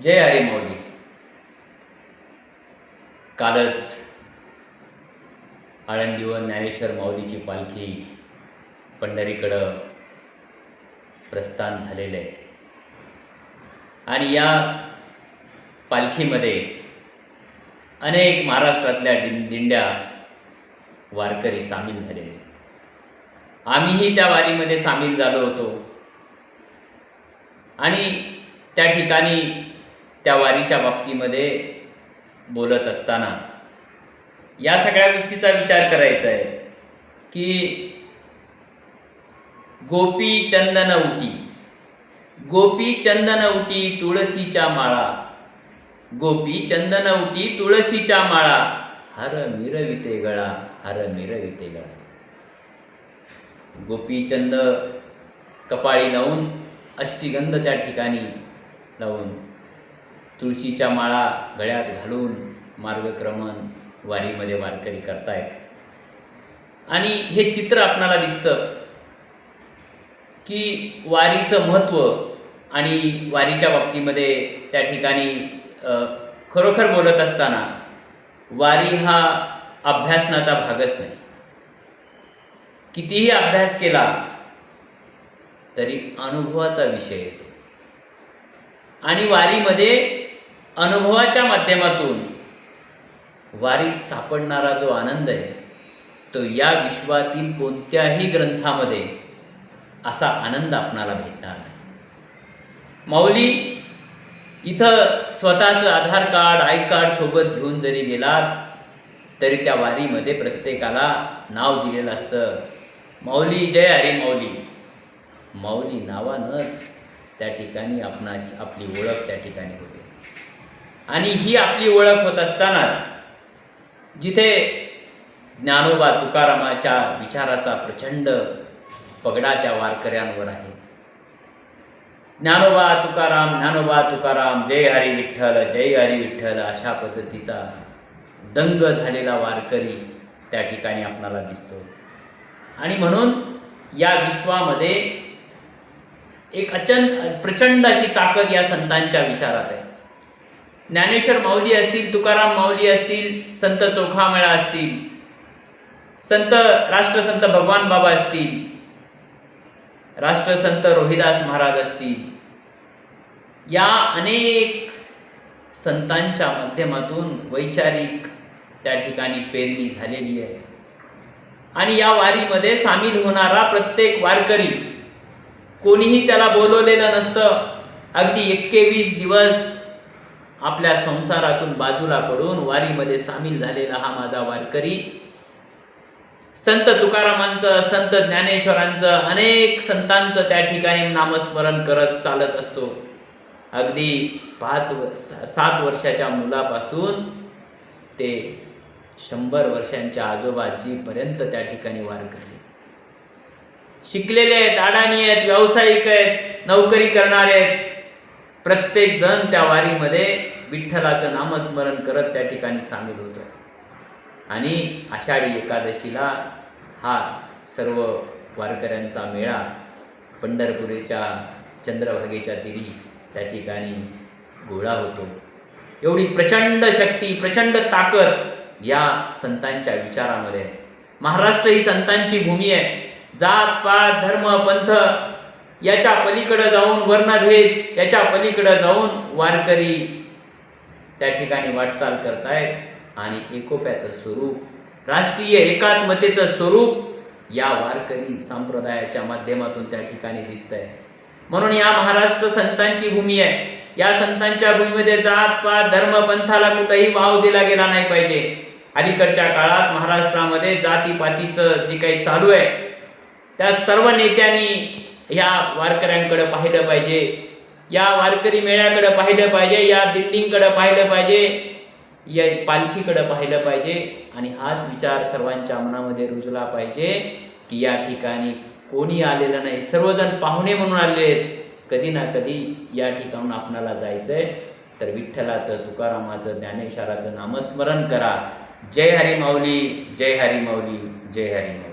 जय हरी मौली कालच आळंदीवर ज्ञानेश्वर माऊलीची पालखी पंढरीकडं प्रस्थान झालेलं आहे. आणि या पालखीमध्ये अनेक महाराष्ट्रातल्या दिं दिंड्या वारकरी सामील झालेले आम्हीही त्या वारीमध्ये सामील झालो होतो. आणि त्या ठिकाणी त्या वारीच्या बाबतीमध्ये बोलत असताना. या सगळ्या गोष्टीचा विचार करायचा आहे की गोपी चंदन उटी गोपी चंदन उटी तुळशीच्या माळा गोपी चंदन उटी तुळशीच्या माळा हर मिरविते गळा हर मिरविते गळा. गोपीचंद कपाळी लावून अष्टिगंध त्या ठिकाणी लावून तुळशीच्या माळा गळ्यात घालून मार्गक्रमण वारीमध्ये वारकरी करतायत. आणि हे चित्र आपणाला दिसतं की वारीचं महत्त्व आणि वारीच्या बाबतीमध्ये त्या ठिकाणी खरोखर बोलत असताना वारी हा अभ्यासनाचा भागच नाही. कितीही अभ्यास केला तरी अनुभवाचा विषय येतो. आणि वारीमध्ये अनुभवाच्या माध्यमातून वारीत सापडणारा जो आनंद आहे तो या विश्वातील कोणत्याही ग्रंथामध्ये असा आनंद आपणाला भेटणार नाही. माऊली इथं स्वतःचं आधार कार्ड आय कार्ड सोबत घेऊन जरी गेलात तरी त्या वारीमध्ये प्रत्येकाला नाव दिलेलं असतं. माऊली जय हरी माऊली. माऊली नावानंच त्या ठिकाणी आपणाची आपली ओळख त्या ठिकाणी होते. आणि ही आपली ओळख होत असतानाच जिथे ज्ञानोबा तुकारामाच्या विचाराचा प्रचंड पगडा त्या वारकऱ्यांवर आहे. ज्ञानोबा तुकाराम ज्ञानोबा तुकाराम जय हरी विठ्ठल जय हरी विठ्ठल अशा पद्धतीचा दंग झालेला वारकरी त्या ठिकाणी आपणाला दिसतो. आणि म्हणून या विश्वामध्ये एक अचंद प्रचंड अशी ताकद या संतांच्या विचारात आहे. ज्ञानेश्वर माऊली असतील तुकाराम माऊली असतील संत चोखामेळा असतील संत राष्ट्रसंत भगवान बाबा असतील राष्ट्रसंत रोहिदास महाराज असतील या अनेक संतांच्या माध्यमातून वैचारिक त्या ठिकाणी पेरणी झालेली आहे. आणि या वारीमध्ये सामील होणारा प्रत्येक वारकरी कोणीही त्याला बोलवलेलं नसतं. अगदी एक्केवीस दिवस आपल्या संसारातून बाजूला पडून वारीमध्ये सामील झालेला हा माझा वारकरी. संत तुकारामांचं संत ज्ञानेश्वरांचं अनेक संतांचं त्या ठिकाणी नामस्मरण करत चालत असतो. अगदी पाच व सात वर्षाच्या मुलापासून ते शंभर वर्षांच्या आजोबाजीपर्यंत त्या ठिकाणी वारकरी शिकलेले आहेत अडाणी आहेत व्यावसायिक आहेत नोकरी करणारे आहेत प्रत्येक जण त्या वारीमध्ये विठ्ठलाचं नामस्मरण करत त्या ठिकाणी सामील होतो. आणि आषाढी एकादशीला हा सर्व वारकऱ्यांचा मेळा पंढरपुरीच्या चंद्रभागेच्या तिरी त्या ठिकाणी गोळा होतो. एवढी प्रचंड शक्ती प्रचंड ताकद या संतांच्या विचारामध्ये आहे. महाराष्ट्र ही संतांची भूमी आहे. जात पात धर्म पंथ याच्या पलीकडं जाऊन वर्णभेद याच्या पलीकडं जाऊन वारकरी त्या ठिकाणी वाटचाल करतायत. आणि एकोप्याचं स्वरूप राष्ट्रीय एकात्मतेचं स्वरूप या वारकरी संप्रदायाच्या माध्यमातून त्या ठिकाणी दिसतंय. म्हणून या महाराष्ट्र संतांची भूमी आहे. या संतांच्या भूमीमध्ये जात पात धर्म पंथाला कुठंही वाव दिला गेला नाही पाहिजे. अलीकडच्या काळात महाराष्ट्रामध्ये जातीपातीचं जे काही चालू आहे त्या सर्व नेत्यांनी ह्या वारकऱ्यांकडं पाहिलं पाहिजे. या वारकरी मेळ्याकडं पाहिलं पाहिजे या दिंडींकडं पाहिलं पाहिजे या पालखीकडं पाहिलं पाहिजे. आणि हाच विचार सर्वांच्या मनामध्ये रुजला पाहिजे की या ठिकाणी कोणी आलेलं नाही. सर्वजण पाहुणे म्हणून आलेले आहेत. कधी ना कधी या ठिकाणून आपणाला जायचं आहे तर विठ्ठलाचं तुकारामाचं ज्ञानेश्वराचं नामस्मरण करा. जय हरी माऊली जय हरी माऊली जय हरी माऊली.